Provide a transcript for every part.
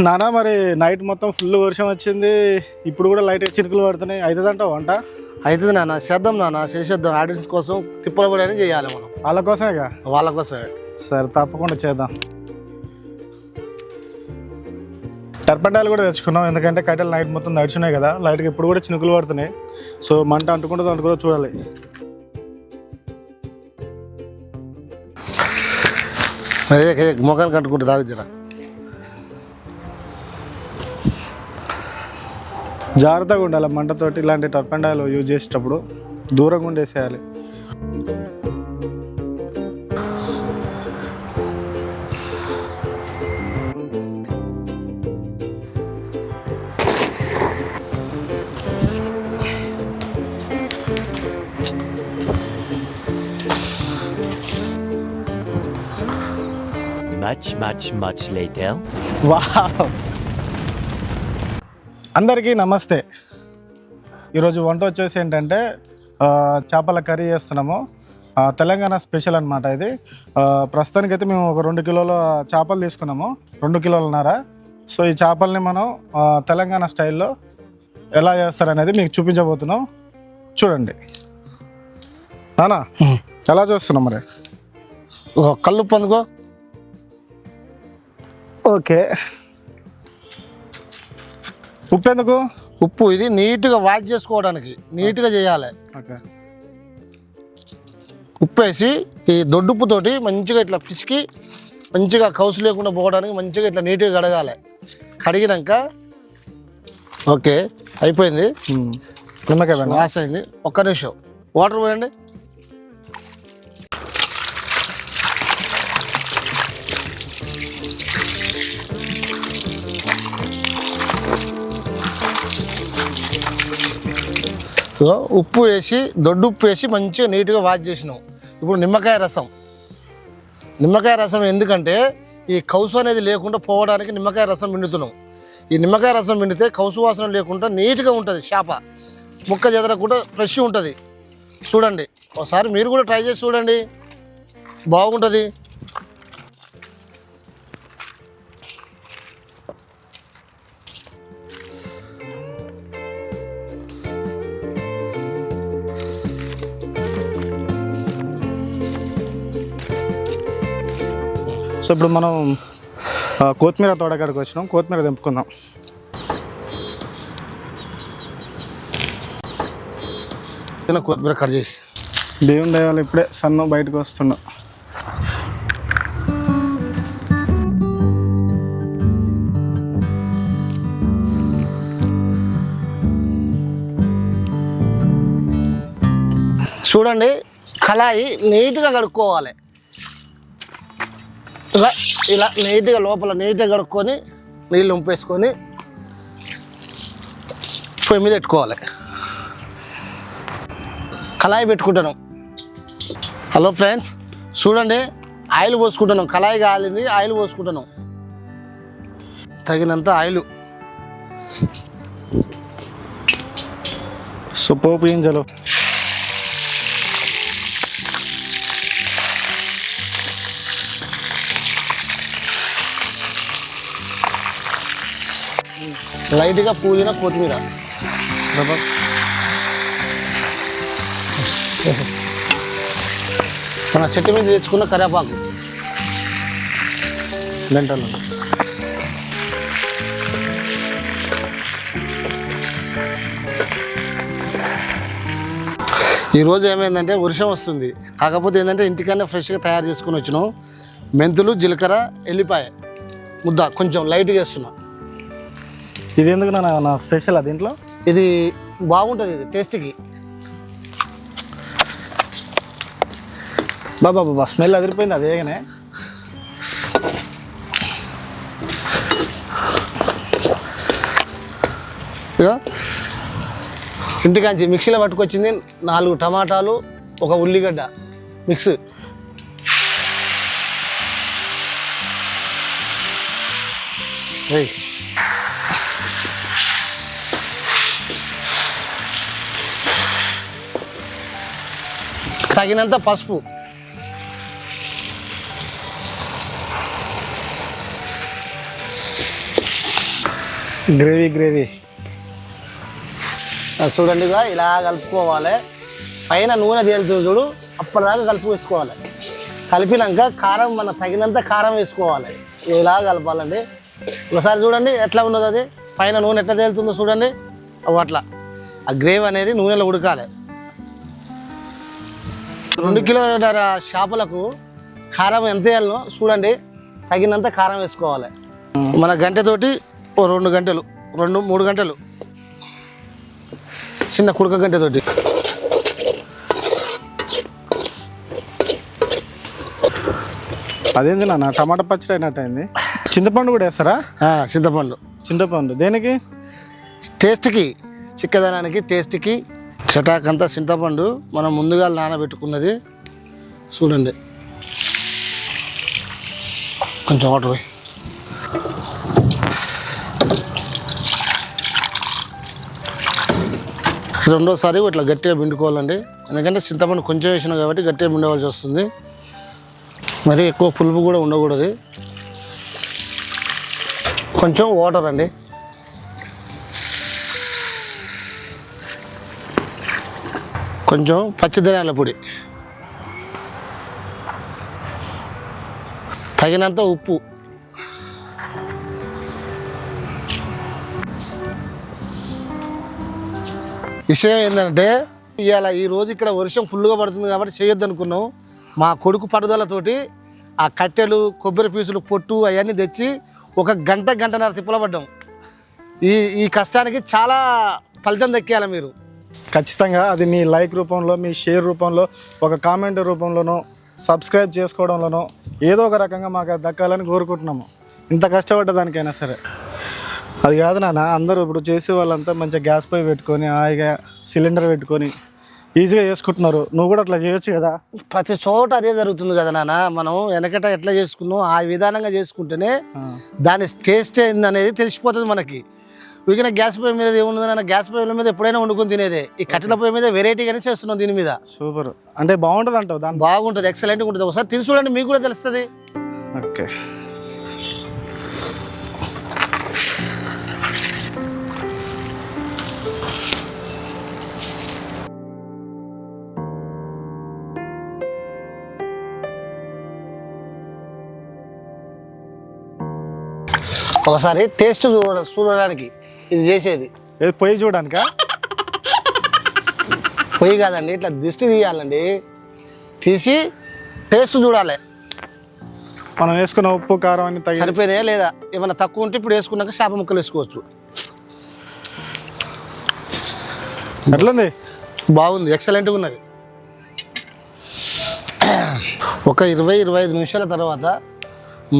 నానా మరి నైట్ మొత్తం ఫుల్ వర్షం వచ్చింది. ఇప్పుడు కూడా లైట్ చినుకులు పడుతున్నాయి. అవుతుందంట వంట? అవుతుంది నాన్న చేద్దాం నాన్న చేసేద్దాం. ఆడియన్స్ కోసం తిప్పల పడని చేయాలి మనం. వాళ్ళ కోసమేగా? వాళ్ళ కోసమే. సరే తప్పకుండా చేద్దాం. టర్పండాలు కూడా తెచ్చుకున్నాం ఎందుకంటే కట్టెలు నైట్ మొత్తం నడిచున్నాయి కదా. లైట్గా ఇప్పుడు కూడా చినుకులు పడుతున్నాయి. సో మంట అంటుకుంటుందో అంటుకుందో చూడాలి. ముఖానికి కట్టుకుంటే తాగుతురా జాగ్రత్తగా ఉండాలి. మంటతోటి ఇలాంటి టర్పండాలు యూజ్ చేసేటప్పుడు దూరంగా ఉండేసేయాలి. Much, much, much later. Wow! అందరికీ నమస్తే. ఈరోజు వంట వచ్చేసి ఏంటంటే చేపల కర్రీ చేస్తున్నాము. తెలంగాణ స్పెషల్ అనమాట ఇది. ఆ, ప్రస్తుతానికైతే మేము ఒక రెండు కిలోల చేపలు తీసుకున్నాము. రెండు కిలోలన్నర. సో ఈ చేపల్ని మనం తెలంగాణ స్టైల్లో ఎలా చేస్తారనేది మీకు చూపించబోతున్నాం. చూడండి. నానా ఎలా చూస్తున్నాం మరి? కళ్ళు పొందుకో ఓకే. ఉప్పు ఎందుకు? ఉప్పు ఇది నీట్గా వాష్ చేసుకోవడానికి. నీట్గా చేయాలి. ఉప్పు వేసి ఈ దొడ్డుప్పుతోటి మంచిగా ఇట్లా పిసికి మంచిగా కౌసు లేకుండా పోవడానికి మంచిగా ఇట్లా నీట్గా కడగాలి. కడిగినాక ఓకే అయిపోయింది. నిమ్మకాయ. వాష్ అయింది. ఒక్క నిమిషం. వాటర్ పోయండి. ఉప్పు వేసి దొడ్డు ఉప్పు వేసి మంచిగా నీట్గా వాష్ చేసినాం. ఇప్పుడు నిమ్మకాయ రసం. నిమ్మకాయ రసం ఎందుకంటే ఈ కౌసు అనేది లేకుండా పోవడానికి నిమ్మకాయ రసం పిండుతున్నాం. ఈ నిమ్మకాయ రసం పిండితే కౌసు వాసన లేకుండా నీట్గా ఉంటుంది చేప. ముక్క చెదరకుండా ఫ్రెష్ ఉంటుంది. చూడండి. ఒకసారి మీరు కూడా ట్రై చేసి చూడండి. బాగుంటుంది. సో ఇప్పుడు మనం కొత్తిమీర తోటకాడికి వచ్చినాం. కొత్తిమీర తెంపుకుందాం. కొత్తిమీర కట్ చేసి దేవుని దయాలు ఇప్పుడే సన్ను బయటకు వస్తుండ. చూడండి కళాయి నీట్గా కడుక్కోవాలి. ఇలా ఇలా నీట్గా లోపల నీట్గా కడుక్కొని నీళ్ళు ఉంపేసుకొని పొయ్యి మీద పెట్టుకోవాలి. కళాయి పెట్టుకుంటాను. హలో ఫ్రెండ్స్ చూడండి ఆయిల్ పోసుకుంటాను. కళాయి కాలింది ఆయిల్ పోసుకుంటాను. తగినంత ఆయిల్. సో పోపు గింజలు. లైట్గా పుదీనా కొత్తిమీర. మన చెట్టు మీద తెచ్చుకున్న కరివేపాకు గంటలు ఈరోజు ఏమైందంటే వర్షం వస్తుంది. కాకపోతే ఏంటంటే ఇంటికన్నా ఫ్రెష్గా తయారు చేసుకుని వచ్చినాం. మెంతులు జీలకర్ర ఎల్లిపాయ. ముద్ద కొంచెం లైట్గా వేస్తున్నా. ఇది ఎందుకు నా నా స్పెషల్ దీంట్లో? ఇది బాగుంటుంది ఇది టేస్ట్కి బాబా బాబా స్మెల్ అదిరిపోయింది అది వేగనే. ఇంటికాంచి మిక్సీలో పట్టుకొచ్చింది నాలుగు టమాటాలు ఒక ఉల్లిగడ్డ. మిక్స్ ఏయ్. తగినంత పసుపు. Gravy gravy. చూడండి కూడా ఇలా కలుపుకోవాలి. పైన నూనె తేలుతుంది చూడు అప్పటిదాకా కలుపు వేసుకోవాలి. కలిపినాక కారం మన తగినంత కారం వేసుకోవాలి. ఇలా కలపాలండి. ఒకసారి చూడండి ఎట్లా ఉన్నది అది పైన నూనె ఎట్లా తేలుతుందో చూడండి. అట్లా. ఆ గ్రేవీ అనేది నూనెలో ఉడకాలి. రెండు కిలోల చేపలకు కారం ఎంత వేయాలో చూడండి తగినంత కారం వేసుకోవాలి. మన గంటతోటి ఓ రెండు గంటలు రెండు మూడు గంటలు. చిన్న కుడక గంటతోటి అదేంది నాన్న టమాటా పచ్చడి అయినట్టు అయింది. చింతపండు కూడా వేస్తారా? చింతపండు. చింతపండు. దేనికి? టేస్ట్కి చిక్కదనానికి టేస్ట్కి చటాకంతా చింతపండు మనం ముందుగా నానబెట్టుకున్నది చూడండి. కొంచెం వాటర్ పోయి. రెండోసారి ఇట్లా గట్టిగా పిండుకోవాలండి. ఎందుకంటే చింతపండు కొంచెం వేసినా కాబట్టి గట్టిగా పిండవలసి వస్తుంది. మరి ఎక్కువ పులుపు కూడా ఉండకూడదు. కొంచెం వాటర్ అండి. కొంచెం పచ్చిధనియాల పొడి. తగినంత ఉప్పు. విషయం ఏంటంటే ఇవాళ ఈరోజు రోజు ఇక్కడ వర్షం ఫుల్గా పడుతుంది కాబట్టి చేయొద్దు అనుకున్నాం మా కొడుకు పడుదలతోటి ఆ కట్టెలు కొబ్బరి పీసులు పొట్టు అవన్నీ తెచ్చి ఒక గంట గంటన్నర తిప్పలబడ్డాం. ఈ ఈ కష్టానికి చాలా ఫలితం దక్కేయాలి మీరు. ఖచ్చితంగా అది మీ లైక్ రూపంలో మీ షేర్ రూపంలో ఒక కామెంట్ రూపంలోనో సబ్స్క్రైబ్ చేసుకోవడంలోనో ఏదో ఒక రకంగా మాకు అది దక్కాలని కోరుకుంటున్నాము. ఇంత కష్టపడ్డ దానికైనా సరే. అది కాదు నాన్న అందరూ ఇప్పుడు చేసే వాళ్ళంతా మంచిగా గ్యాస్ పొయ్యి పెట్టుకొని హాయిగా సిలిండర్ పెట్టుకొని ఈజీగా చేసుకుంటున్నారు. నువ్వు కూడా అట్లా చేయొచ్చు కదా? ప్రతి చోట అదే జరుగుతుంది కదా నాన్న. మనం వెనకట ఎట్లా చేసుకున్నాం ఆ విధానంగా చేసుకుంటేనే. దాని టేస్ట్ ఏంది అనేది తెలిసిపోతుంది మనకి. ఊరికిన గ్యాస్ పొయ్యి మీద ఏముంది నాన్న గ్యాస్ పొయ్యిల మీద ఎప్పుడైనా వండుకొని తినేదే. ఈ కట్టెల పొయ్యి మీద వెరైటీగానే చేస్తున్నాం దీని మీద. సూపర్. అంటే బాగుంటుంది అంటావు దాని బాగుంటుంది ఎక్సలెంట్గా ఉంటుంది. ఒకసారి తిని చూడండి మీకు కూడా తెలుస్తుంది. ఓకే. ఒకసారి టేస్ట్ చూడ చూడడానికి. ఇది చేసేది. ఏది పొయ్యి చూడడానికా? పొయ్యి కాదండి ఇట్లా దిష్టి తీయాలండి. తీసి టేస్ట్ చూడాలి. మనం వేసుకున్న ఉప్పు కారం అన్ని తగిలి లేదా? ఏమైనా తక్కువ ఉంటే ఇప్పుడు వేసుకున్నాక చేప ముక్కలు వేసుకోవచ్చు. ఎట్లుంది? బాగుంది ఎక్సలెంట్గా ఉన్నది. ఒక ఇరవై ఇరవై ఐదు నిమిషాల తర్వాత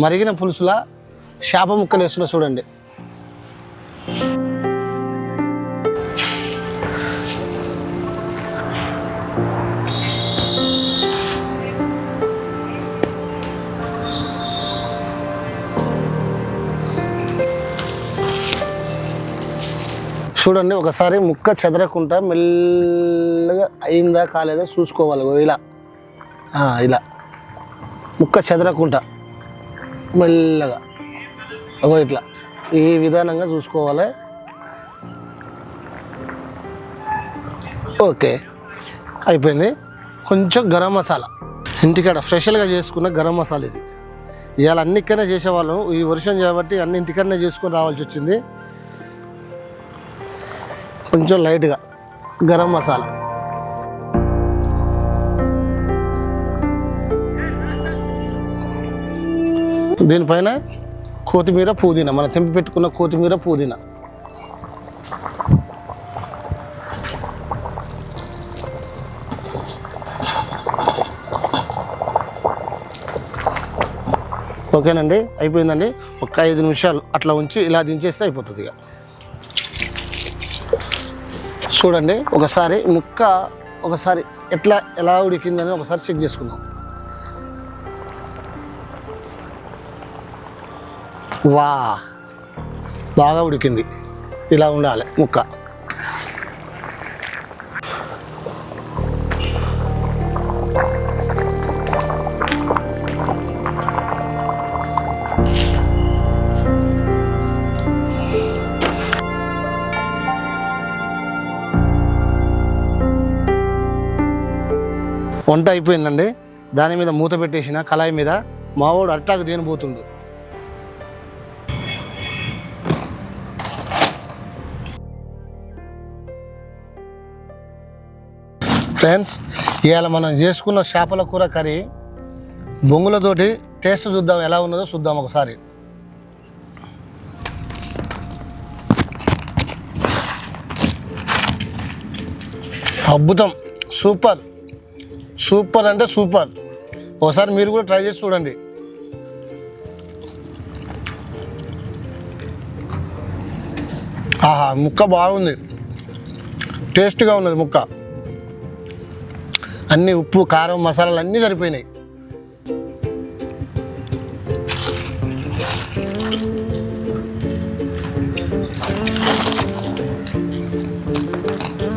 మరిగిన పులుసులా చేప ముక్కలు వేస్తున్నా చూడండి. చూడండి ఒకసారి ముక్క చెదరకుండా మెల్లగా అయిందా కాలేదా చూసుకోవాలి ఓ ఇలా ఇలా. ముక్క చెదరకుండా మెల్లగా. అగో ఇట్లా. ఈ విధానంగా చూసుకోవాలి. ఓకే. అయిపోయింది. కొంచెం గరం మసాలా. ఇంటికాడ స్పెషల్గా చేసుకున్న గరం మసాలా ఇది. ఇవాళ అన్నికనే చేసేవాళ్ళం. ఈ వర్షం కాబట్టి అన్ని ఇంటికనే చేసుకొని రావాల్సి వచ్చింది. కొంచెం లైట్గా గరం మసాలా. దీనిపైన కొత్తిమీర పుదీనా మనం తెంపి పెట్టుకున్న కొత్తిమీర పుదీనా. ఓకేనండి? అయిపోయిందండి? ఒక ఐదు నిమిషాలు అట్లా ఉంచి ఇలా దించేస్తే అయిపోతుంది ఇక. చూడండి ఒకసారి ముక్క ఒకసారి ఎట్లా ఎలా ఉడికిందని ఒకసారి చెక్ చేసుకుందాం. వా బాగా ఉడికింది. ఇలా ఉండాలి ముక్క. వంట అయిపోయిందండి. దాని మీద మూత పెట్టేసిన కళాయి మీద మావోడు అట్టాకు దేనిపోతుండు ఫ్రెండ్స్ ఇవాళ మనం చేసుకున్న చేపల కూర కర్రీ బొంగులతోటి టేస్ట్ చూద్దాం ఎలా ఉన్నదో చూద్దాం ఒకసారి. అద్భుతం. సూపర్. సూపర్ అంటే సూపర్. ఒకసారి మీరు కూడా ట్రై చేసి చూడండి. ఆహా ముక్క బాగుంది. టేస్ట్గా ఉన్నది ముక్క. అన్ని ఉప్పు కారం మసాలాలు అన్నీ సరిపోయినాయి.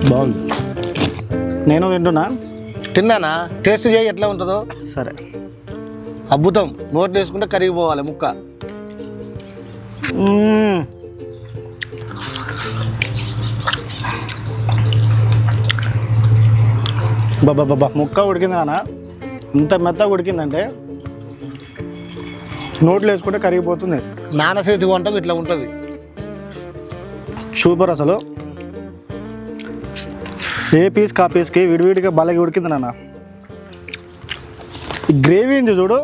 బాగుంది. నేను వింటున్నా తిన్నానా? టేస్ట్ చేయి ఎట్లా ఉంటుందో? సరే. అద్భుతం. నోట్లు వేసుకుంటే కరిగిపోవాలి ముక్క. బాబా బాబా ముక్క ఉడికింది నాన్న. ఇంత మెత్తగా ఉడికిందంటే నోట్లో వేసుకుంటే కరిగిపోతుంది. నాన్న చేతి వంటకు ఇట్లా ఉంటుంది. సూపర్ అసలు. ఏ పీస్ కా పీస్కి విడివిడిగా బలగి ఉడికింది నాన్న. ఈ గ్రేవీ ఉంది చూడు.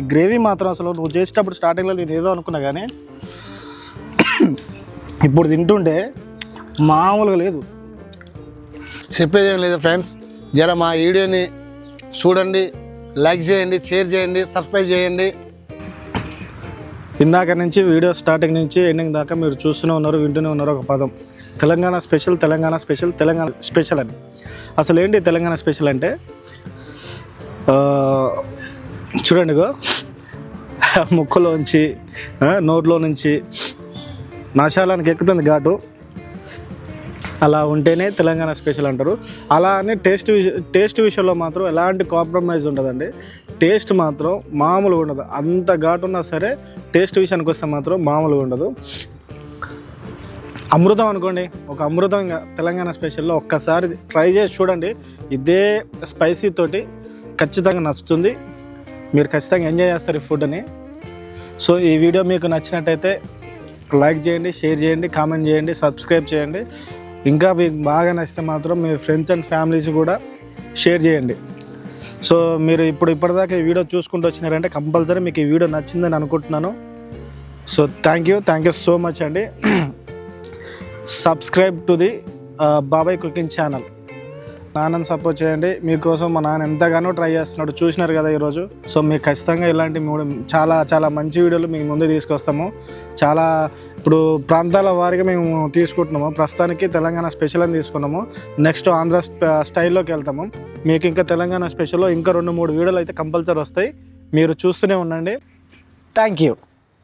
ఈ గ్రేవీ మాత్రం అసలు నువ్వు చేసేటప్పుడు స్టార్టింగ్లో నేను ఏదో అనుకున్నా కానీ ఇప్పుడు తింటుంటే మామూలుగా లేదు. చెప్పేది ఏం లేదు ఫ్రెండ్స్ జర మా వీడియోని చూడండి లైక్ చేయండి షేర్ చేయండి సబ్స్క్రైబ్ చేయండి. ఇందాక నుంచి వీడియో స్టార్టింగ్ నుంచి ఎండింగ్ దాకా మీరు చూస్తూనే ఉన్నారు వింటూనే ఉన్నారు ఒక పదం. Telangana special Telangana special Telangana special అని. అసలు ఏంటి తెలంగాణ స్పెషల్ అంటే చూడండిగో చూడండి గో ముక్కులోంచి నోట్లో నుంచి నాశాలానికి ఎక్కుతుంది ఘాటు. అలా ఉంటేనే తెలంగాణ స్పెషల్ అంటారు. అలా అని టేస్ట్ విష టేస్ట్ విషయంలో మాత్రం ఎలాంటి కాంప్రమైజ్ ఉండదండి. టేస్ట్ మాత్రం మామూలుగా ఉండదు. అంత ఘాటు ఉన్నా సరే టేస్ట్ విషయానికి వస్తే మాత్రం మామూలుగా ఉండదు. అమృతం అనుకోండి. ఒక అమృతం తెలంగాణ స్పెషల్లో ఒక్కసారి ట్రై చేసి చూడండి. ఇదే స్పైసీ తోటి ఖచ్చితంగా నచ్చుతుంది. మీరు ఖచ్చితంగా ఎంజాయ్ చేస్తారు ఈ ఫుడ్ని. సో ఈ వీడియో మీకు నచ్చినట్టయితే లైక్ చేయండి షేర్ చేయండి కామెంట్ చేయండి సబ్స్క్రైబ్ చేయండి. ఇంకా మీకు బాగా నచ్చితే మాత్రం మీ ఫ్రెండ్స్ అండ్ ఫ్యామిలీస్ కూడా షేర్ చేయండి. సో మీరు ఇప్పుడు ఇప్పటిదాకా ఈ వీడియో చూసుకుంటూ వచ్చినారంటే కంపల్సరీ మీకు ఈ వీడియో నచ్చిందని అనుకుంటున్నాను. So thank you. Thank you so much అండి. సబ్స్క్రైబ్ టు ది బాబాయ్ కుకింగ్ ఛానల్ నాన్నని సపోర్ట్ చేయండి. మీకోసం మా నాన్న ఎంతగానో ట్రై చేస్తున్నాడు. చూసినారు కదా ఈరోజు. సో మీకు ఖచ్చితంగా ఇలాంటి మూడు చాలా చాలా మంచి వీడియోలు మీ ముందు తీసుకొస్తాము. చాలా ఇప్పుడు ప్రాంతాల వారిగా మేము తీసుకుంటున్నాము. ప్రస్తుతానికి తెలంగాణ స్పెషల్ అని తీసుకున్నాము. నెక్స్ట్ ఆంధ్ర స్టైల్లోకి uh, వెళ్తాము. మీకు ఇంకా తెలంగాణ స్పెషల్లో ఇంకా రెండు మూడు వీడియోలు అయితే కంపల్సరీ వస్తాయి. మీరు చూస్తూనే ఉండండి. Thank you